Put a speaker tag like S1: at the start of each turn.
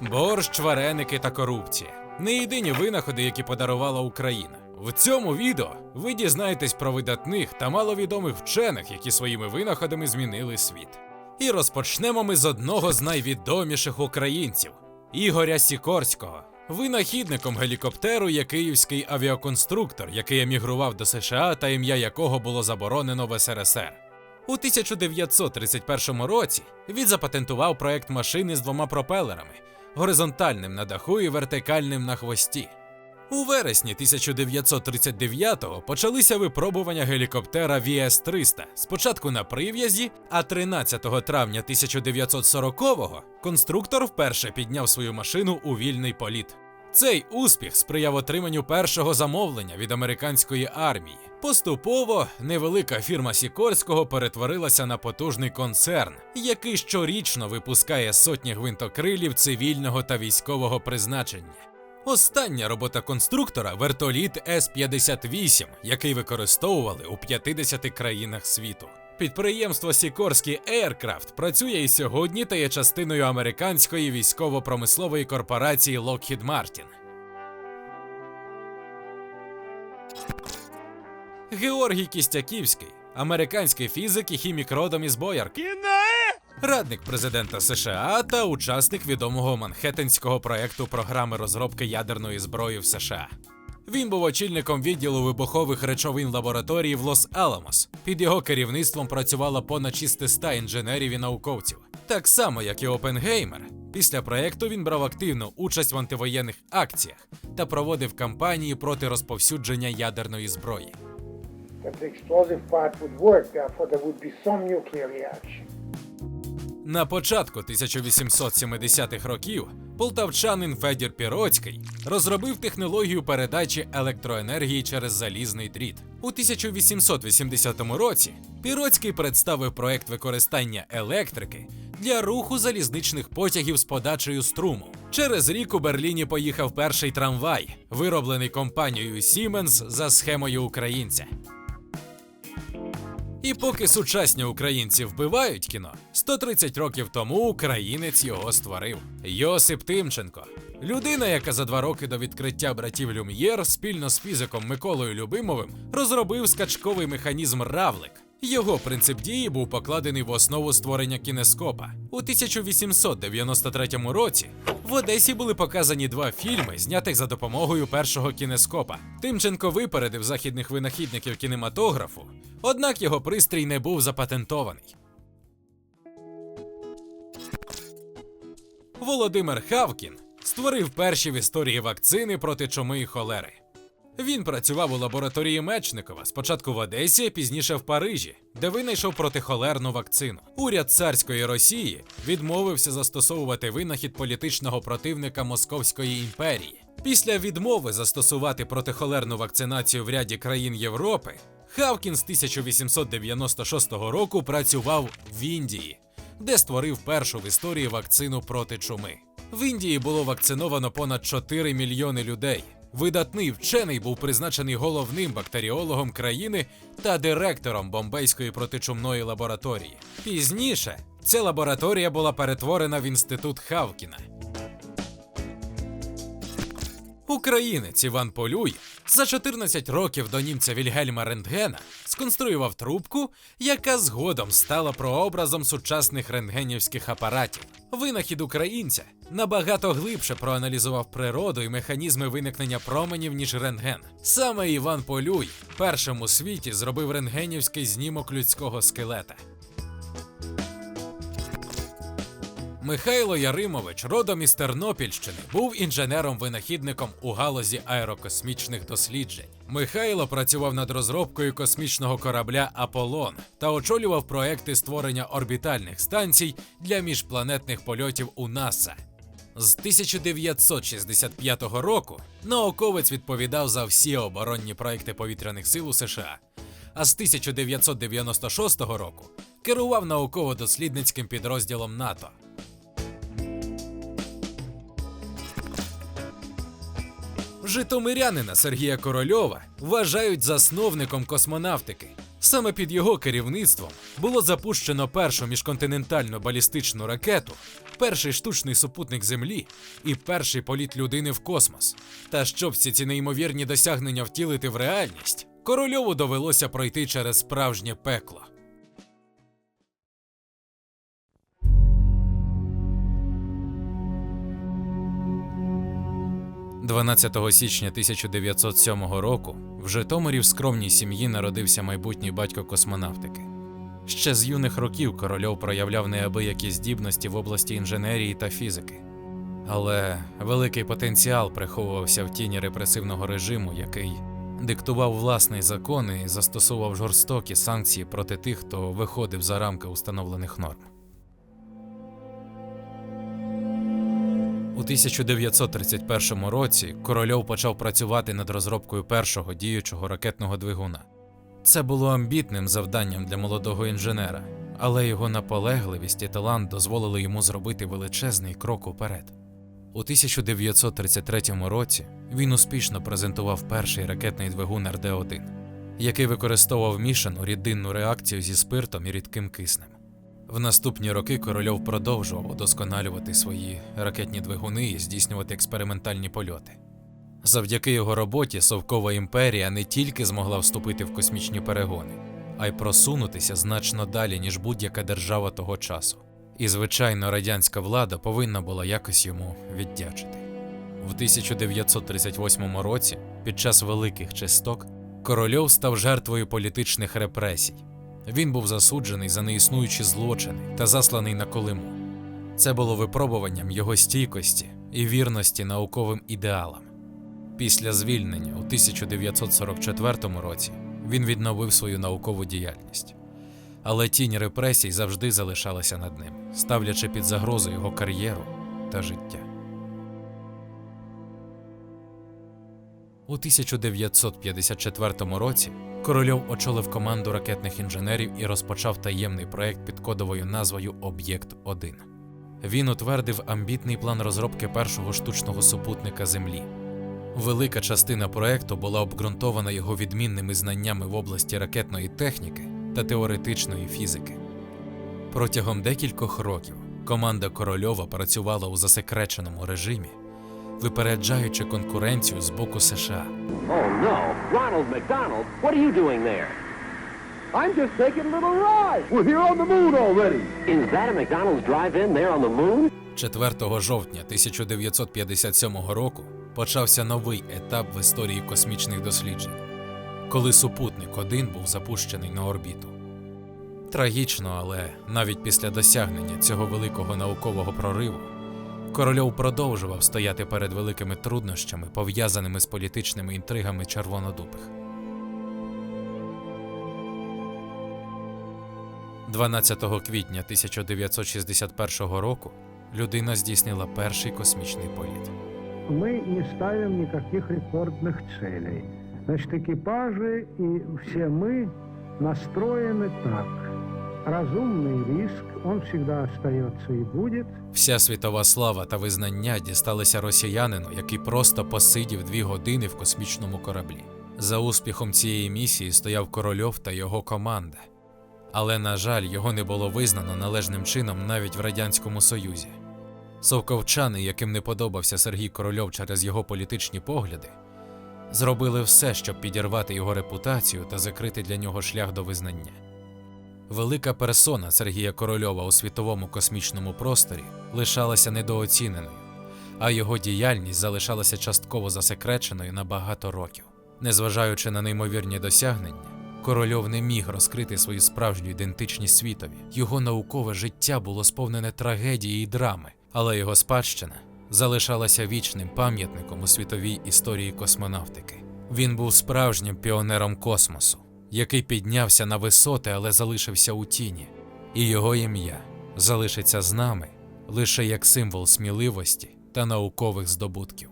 S1: борщ, вареники та корупція. Не єдині винаходи, які подарувала Україна. В цьому відео ви дізнаєтесь про видатних та маловідомих вчених, які своїми винаходами змінили світ. І розпочнемо ми з одного з найвідоміших українців Ігоря Сікорського. Винахідником гелікоптеру є київський авіаконструктор, який емігрував до США та ім'я якого було заборонено в СРСР. У 1931 році він запатентував проект машини з двома пропелерами горизонтальним на даху і вертикальним на хвості. У вересні 1939-го почалися випробування гелікоптера VS-300 спочатку на прив'язі, а 13 травня 1940-го конструктор вперше підняв свою машину у вільний політ. Цей успіх сприяв отриманню першого замовлення від американської армії. Поступово невелика фірма Сікорського перетворилася на потужний концерн, який щорічно випускає сотні гвинтокрилів цивільного та військового призначення. Остання робота конструктора вертоліт С-58, який використовували у 50 країнах світу. Підприємство Сікорський Aircraft працює і сьогодні та є частиною американської військово-промислової корпорації Lockheed Martin. Георгій Кістяківський, американський фізик і хімік родом із Боярки. Радник президента США та учасник відомого манхеттенського проекту програми розробки ядерної зброї в США. Він був очільником відділу вибухових речовин лабораторії в Лос-Аламос. Під його керівництвом працювало понад 600 інженерів і науковців. Так само, як і Опенгеймер. Після проекту він брав активну участь в антивоєнних акціях та проводив кампанії проти розповсюдження ядерної зброї.
S2: that explosive part would work, therefore there would be some nuclear reaction.
S1: На початку 1870-х років полтавчанин Федір Піроцький розробив технологію передачі електроенергії через залізний дріт. У 1880 році Піроцький представив проект використання електрики для руху залізничних потягів з подачею струму. Через рік у Берліні поїхав перший трамвай, вироблений компанією Siemens за схемою українця. І поки сучасні українці вбивають кіно, 130 років тому українець його створив. Йосип Тимченко. Людина, яка за два роки до відкриття братів Люм'єр спільно з фізиком Миколою Любимовим розробив скачковий механізм Равлик. Його принцип дії був покладений в основу створення кінескопа. У 1893 році в Одесі були показані два фільми, знятих за допомогою першого кінескопа. Тимченко випередив західних винахідників кінематографу, однак його пристрій не був запатентований. Володимир Хавкін створив перші в історії вакцини проти чуми і холери. Він працював у лабораторії Мечникова, спочатку в Одесі, пізніше в Парижі, де винайшов протихолерну вакцину. Уряд царської Росії відмовився застосовувати винахід політичного противника Московської імперії. Після відмови застосувати протихолерну вакцинацію в ряді країн Європи, Хавкін з 1896 року працював в Індії, де створив першу в історії вакцину проти чуми. В Індії було вакциновано понад 4 мільйони людей. Видатний вчений був призначений головним бактеріологом країни та директором бомбейської протичумної лабораторії. Пізніше ця лабораторія була перетворена в інститут Хавкіна. Українець Іван Полюй за 14 років до німця Вільгельма Рентгена сконструював трубку, яка згодом стала прообразом сучасних рентгенівських апаратів. Винахід українця набагато глибше проаналізував природу і механізми виникнення променів, ніж рентген. Саме Іван Полюй першим у світі зробив рентгенівський знімок людського скелета. Михайло Яримович, родом із Тернопільщини, був інженером-винахідником у галузі аерокосмічних досліджень. Михайло працював над розробкою космічного корабля Аполлон та очолював проекти створення орбітальних станцій для міжпланетних польотів у НАСА. З 1965 року науковець відповідав за всі оборонні проекти повітряних сил у США. А з 1996 року керував науково-дослідницьким підрозділом НАТО. Житомирянина Сергія Корольова вважають засновником космонавтики. Саме під його керівництвом було запущено першу міжконтинентальну балістичну ракету, перший штучний супутник Землі і перший політ людини в космос. Та щоб всі ці неймовірні досягнення втілити в реальність, корольову довелося пройти через справжнє пекло. 12 січня 1907 року в Житомирі в скромній сім'ї народився майбутній батько космонавтики. Ще з юних років корольов проявляв неабиякі здібності в області інженерії та фізики. Але великий потенціал приховувався в тіні репресивного режиму, який диктував власний закон і застосовував жорстокі санкції проти тих, хто виходив за рамки установлених норм. У 1931 році Корольов почав працювати над розробкою першого діючого ракетного двигуна. Це було амбітним завданням для молодого інженера, але його наполегливість і талант дозволили йому зробити величезний крок уперед. У 1933 році він успішно презентував перший ракетний двигун РД-1, який використовував мішану рідинну реакцію зі спиртом і рідким киснем. В наступні роки Корольов продовжував удосконалювати свої ракетні двигуни і здійснювати експериментальні польоти. Завдяки його роботі Совкова імперія не тільки змогла вступити в космічні перегони, а й просунутися значно далі, ніж будь-яка держава того часу. І, звичайно, радянська влада повинна була якось йому віддячити. В 1938 році, під час великих чисток, Корольов став жертвою політичних репресій. Він був засуджений за неіснуючі злочини та засланий на Колиму. Це було випробуванням його стійкості і вірності науковим ідеалам. Після звільнення у 1944 році він відновив свою наукову діяльність. Але тінь репресій завжди залишалася над ним, ставлячи під загрозу його кар'єру та життя. У 1954 році Корольов очолив команду ракетних інженерів і розпочав таємний проект під кодовою назвою Об'єкт 1 Він утвердив амбітний план розробки першого штучного супутника Землі. Велика частина проекту була обґрунтована його відмінними знаннями в області ракетної техніки та теоретичної фізики. Протягом декількох років команда Корольова працювала у засекреченому режимі, випереджаючи конкуренцію з боку США.
S3: Oh no, Ronald McDonald, what are you doing there?
S2: I'm just taking a little ride. We're here on the moon already.
S3: Is that a McDonald's drive-in there on the moon?
S1: 4 жовтня 1957 року почався новий етап в історії космічних досліджень, коли супутник 1 був запущений на орбіту. Трагічно, але навіть після досягнення цього великого наукового прориву Корольов продовжував стояти перед великими труднощами, пов'язаними з політичними інтригами червонодубих. 12 квітня 1961 року людина здійснила перший космічний політ.
S4: мы не ставим никаких рекордных целей. Значит, экипажи и все мы настроены так. Разумный риск, он всегда остается и будет.
S1: Вся світова слава та визнання дісталися росіянину, який просто посидів дві години в космічному кораблі. За успіхом цієї місії стояв Корольов та його команда. Але, на жаль, його не було визнано належним чином навіть в Радянському Союзі. Совковчани, яким не подобався Сергій Корольов через його політичні погляди, зробили все, щоб підірвати його репутацію та закрити для нього шлях до визнання. Велика персона Сергія Корольова у світовому космічному просторі лишалася недооціненою, а його діяльність залишалася частково засекреченою на багато років. Незважаючи на неймовірні досягнення, Корольов не міг розкрити свою справжню ідентичність світові. Його наукове життя було сповнене трагедії і драми, але його спадщина залишалася вічним пам'ятником у світовій історії космонавтики. Він був справжнім піонером космосу, який піднявся на висоти, але залишився у тіні, і його ім'я залишиться з нами лише як символ сміливості та наукових здобутків.